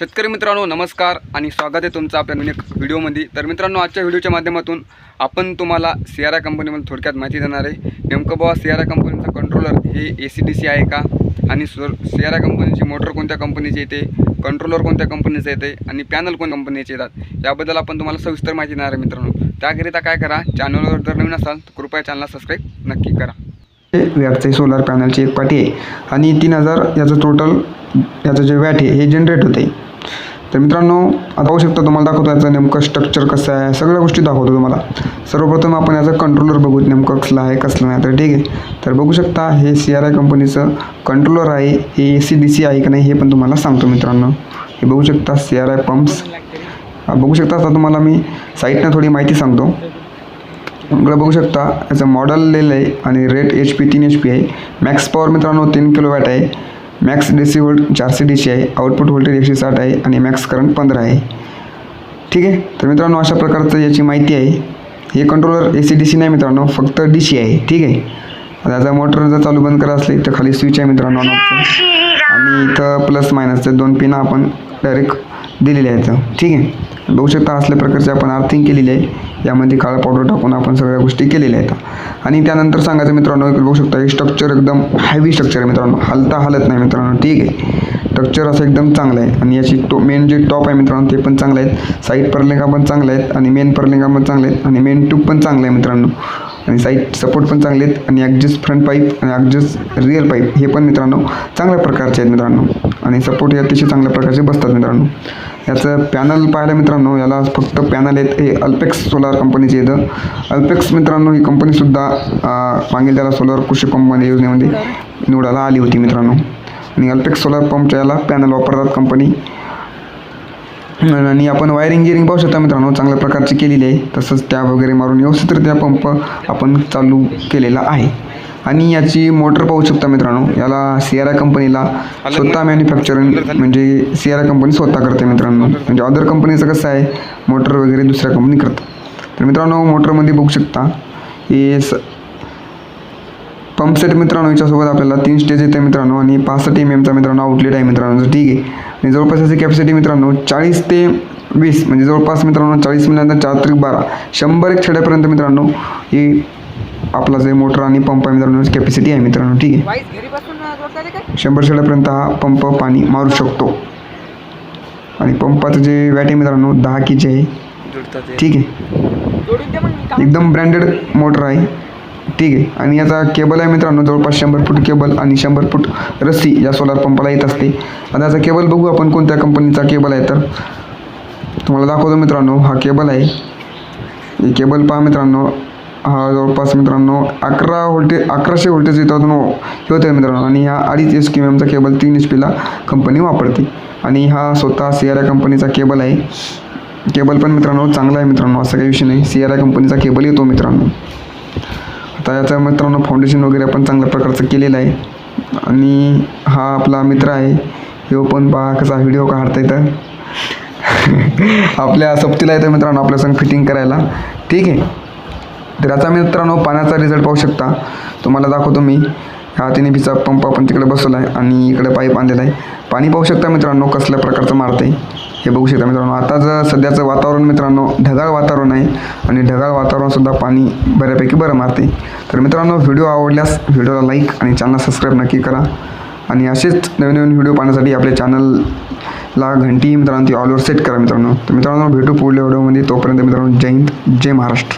शेतकरी मित्रांनो नमस्कार आणि स्वागत आहे तुमचं आपल्या नवीन एक व्हिडिओमध्ये. तर मित्रांनो आजच्या व्हिडिओच्या माध्यमातून आपण तुम्हाला सियारा कंपनीमध्ये थोडक्यात माहिती देणार आहे. नेमकं बाबा सियारा कंपनीचा कंट्रोलर हे ए सी डी सी आहे का? आणि सर सियारा कंपनीची मोटर कोणत्या कंपनीची येते? कंट्रोलर कोणत्या कंपनीचं येते? आणि पॅनल कोणत्या कंपनीचे येतात? याबद्दल आपण तुम्हाला सविस्तर माहिती देणार आहे मित्रांनो. त्याकरिता काय करा चॅनलवर जर नवीन असाल तर कृपया चॅनलला सबस्क्राईब नक्की करा. वॅटचे सोलार पॅनलची एक पाठी आहे. आणि तीन हजार याचं टोटल याचं जे वॅट आहे हे जनरेट होते. तर मित्रांनो आता पाहू शकता तुम्हाला दाखवतो याचं नेमकं स्ट्रक्चर कसं आहे. सगळ्या गोष्टी दाखवतो तुम्हाला. सर्वप्रथम आपण याचं कंट्रोलर बघू नेमकं कसलं आहे कसलं नाही. तर ठीक आहे. तर बघू शकता हे सी आर आय कंपनीचं कंट्रोलर आहे. हे ए सी डी सी आहे का नाही हे पण तुम्हाला सांगतो मित्रांनो. हे बघू शकता सी आर आय पंप्स बघू शकता आता तुम्हाला मी साईटनं थोडी माहिती सांगतो. इकडं बघू शकता याचं मॉडेल लिहिलं आहे आणि रेट एच पी तीन एच पी आहे. मॅक्स पॉवर मित्रांनो तीन किलो वॅट आहे. मॅक्स डी सी वोल्ट चारशे डी सी आहे आउटपुट व्होल्टेज एकशे साठ आहे आणि मॅक्स करंट पंधरा आहे. ठीक आहे? तर मित्रांनो अशा प्रकारचं याची माहिती आहे. हे controller A C D C नाही मित्रांनो फक्त डी सी आहे. ठीक आहे? आता याचा मोटर जर चालू बंद करायचं असली तर खाली स्विच आहे मित्रांनो आणि इथं प्लस मायनसचे दोन पिनं आपण डायरेक्ट दिलेले आहेत. ठीक आहे? बघू शकता असल्या प्रकारचे आपण आर्थिंग केलेली आहे. यामध्ये काळा पावडर टाकून आपण सगळ्या गोष्टी केलेल्या आहेत. आणि त्यानंतर सांगायचं मित्रांनो एक बघू शकता हे स्ट्रक्चर एकदम हॅवी स्ट्रक्चर आहे मित्रांनो. हलता हलत नाही मित्रांनो ठीक आहे? स्ट्रक्चर असं एकदम चांगलं आहे. आणि याची टो मेन जे टॉप आहे मित्रांनो ते पण चांगले आहेत. साईड परलिंगा पण चांगले आहेत आणि मेन परलिंगा पण चांगले आहेत. आणि मेन ट्यूब पण चांगलं आहे मित्रांनो. आणि साईड सपोर्ट पण चांगले आहेत आणि ॲडजस्ट फ्रंट पाईप आणि ॲडजस्ट रिअल पाईप हे पण मित्रांनो चांगल्या प्रकारचे आहेत मित्रांनो. आणि सपोर्ट हे अतिशय चांगल्या प्रकारचे बसतात मित्रांनो. याचं पॅनल पाहायला मित्रांनो याला फक्त पॅनल आहेत. हे अल्पेक्स सोलार कंपनीचे येतं अल्पेक्स मित्रांनो ही कंपनीसुद्धा मागील त्याला सोलार कृषी कंपनी योजनेमध्ये निवडायला आली होती मित्रांनो. आणि अल्पेक्स सोलार पंपच्या याला पॅनल वापरतात कंपनी आणि आपण वायरिंग गिरिंग पाहू शकता मित्रांनो चांगल्या प्रकारची केलेली आहे. तसंच टॅब वगैरे मारून व्यवस्थितरित्या पंप आपण चालू केलेला आहे. आणि याची मोटर पाहू शकता मित्रांनो याला सियारा कंपनीला स्वतः मॅन्युफॅक्चरिंग म्हणजे सियारा कंपनी स्वतः करते मित्रांनो. म्हणजे अदर कंपनीचं कसं आहे मोटर वगैरे दुसऱ्या कंपनी करतात तर मित्रांनो मोटरमध्ये बघू शकता हे स पंप सेट मित्रांनो याच्यासोबत आपल्याला तीन स्टेज येते मित्रांनो आणि पासष्ट एम एमचा मित्रांनो आउटलेट आहे मित्रांनो तर ठीक आहे. आणि जवळपास याची कॅपॅसिटी मित्रांनो चाळीस ते वीस म्हणजे जवळपास मित्रांनो चाळीस मिनिटांना चार त्रिक बारा. शंभर एक छड्यापर्यंत मित्रांनो ही आपला जे मोटर आणि पंप आहे मित्रांनो कॅपॅसिटी आहे मित्रांनो ठीक आहे. शंभर छड्यापर्यंत हा पंप पाणी मारू शकतो. आणि पंपाचं जे वॅट आहे मित्रांनो दहा किचे आहे. ठीक आहे. एकदम ब्रँडेड मोटर आहे. ठीक आहे. आणि याचा केबल आहे मित्रांनो जवळपास शंभर फूट केबल आणि शंभर फूट रस्सी या सोलार पंपाला येत असते. आता याचा केबल बघू आपण कोणत्या कंपनीचा केबल आहे तर. तुम्हाला दाखवतो मित्रांनो हा केबल आहे. हे केबल पहा मित्रांनो हा जवळपास मित्रांनो अकरा व्होल्टेज अकराशे व्होल्टेज येतात हे होतं मित्रांनो. आणि हा अडीच एच की एमचा केबल तीन एच पीला कंपनी वापरते. आणि हा स्वतः सियारा कंपनीचा केबल आहे. केबल पण मित्रांनो चांगला आहे मित्रांनो असा काही विषय नाही. सियारा कंपनीचा केबल येतो मित्रांनो. आता याचा मित्रांनो फाउंडेशन वगैरे आपण चांगल्या प्रकारचं केलेलं आहे. आणि हा आपला मित्र आहे. ह्यो पण पहा कसा व्हिडिओ काढता येतं आपल्या सोबतीला येतं मित्रांनो आपल्या संग फिटिंग करायला. ठीक आहे? तर याचा मित्रांनो पाण्याचा रिझल्ट पाहू शकता. तुम्हाला दाखवतो मी. हा तिने भिचा पंप आपण तिकडे बसवला आहे आणि इकडे पाईप आणलेला आहे. पाणी पाहू शकता मित्रांनो कसल्या प्रकारचं मारते हे बघू शकता मित्रांनो आता जर सध्याचं वातावरण मित्रांनो ढगाळ वातावरण आहे आणि ढगाळ वातावरणसुद्धा पाणी बऱ्यापैकी बरं मारते. तर मित्रांनो व्हिडिओ आवडल्यास व्हिडिओला लाईक आणि चॅनल सबस्क्राईब नक्की करा. आणि असेच नवीन नवीन व्हिडिओ पाहण्यासाठी आपल्या चॅनलला घंटी मित्रांनो ती ऑलवर सेट करा मित्रांनो. तर मित्रांनो भेटू पुढल्या व्हिडिओमध्ये. तोपर्यंत मित्रांनो जय हिंद जय महाराष्ट्र.